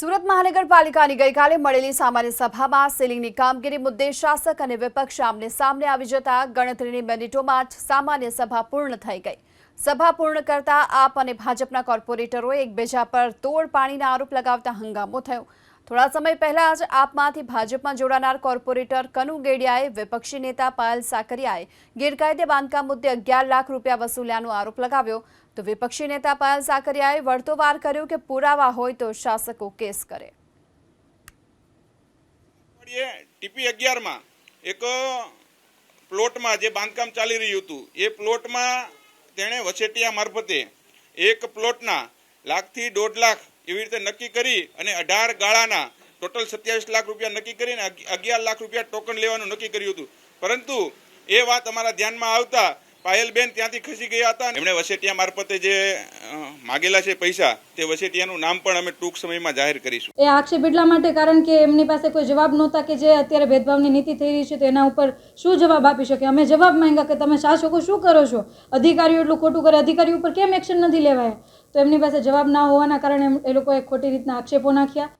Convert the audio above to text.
સુરત મહાનગરપાલિકાની ગઈકાલે મળેલી સામાન્ય સભામાં સીલિંગની કામગીરી મુદ્દે શાસક અને વિપક્ષ આમને સામને આવી જતા ગણતરીની મિનિટોમાં જ સામાન્ય સભા પૂર્ણ થઈ ગઈ. સભા પૂર્ણ કરતા આપ અને ભાજપના કોર્પોરેટરોએ એકબીજા પર તોડ પાણીના આરોપ લગાવતા હંગામો થયો. થોડા સમય પહેલા જ આપમાંથી ભાજપમાં જોડાનાર કોર્પોરેટર કનુ ગેડિયાએ વિપક્ષી નેતા પાયલ સાકરિયાએ ગેરકાયદે બાંધકામ મુદ્દે અગિયાર લાખ રૂપિયા વસૂલ્યાનો આરોપ લગાવ્યો. તો વિપક્ષી નેતા પાયલ સાકરિયાએ વળતો વાર કર્યો કે પુરાવા હોય તો શાસકો કેસ કરે. ટીપી અગિયારમાં એક પ્લોટમાં જે બાંધકામ ચાલી રહ્યું હતું, એ પ્લોટમાં તેણે વછેટિયા મારફતે એક પ્લોટના લાખથી દોઢ લાખ એવી રીતે નક્કી કરી અને અઢાર ગાળાના ટોટલ સત્યાવીસ લાખ રૂપિયા નક્કી કરીને અગિયાર લાખ રૂપિયા ટોકન લેવાનું નક્કી કર્યું હતું. પરંતુ એ વાત અમારા ધ્યાનમાં આવતા પાયલબેન ત્યાંથી ખસી ગયા હતા એમણે વસેટિયા મારફતે જે માગેલા છે પૈસા, તે વસેટિયાનું નામ પણ અમે ટૂંક સમયમાં જાહેર કરીશું. એ આક્ષેપ એટલા માટે કારણ કે એમની પાસે કોઈ જવાબ નહોતા કે જે અત્યારે ભેદભાવની નીતિ થઈ રહી છે તો એના ઉપર શું જવાબ આપી શકે? અમે જવાબ માંગ્યા કે તમે શાસકો શું કરો છો? અધિકારીઓ એટલું ખોટું કરે, અધિકારીઓ ઉપર કેમ એક્શન નથી લેવાય? તો એમની પાસે જવાબ ના હોવાના કારણે એ લોકોએ ખોટી રીતના આક્ષેપો નાખ્યા.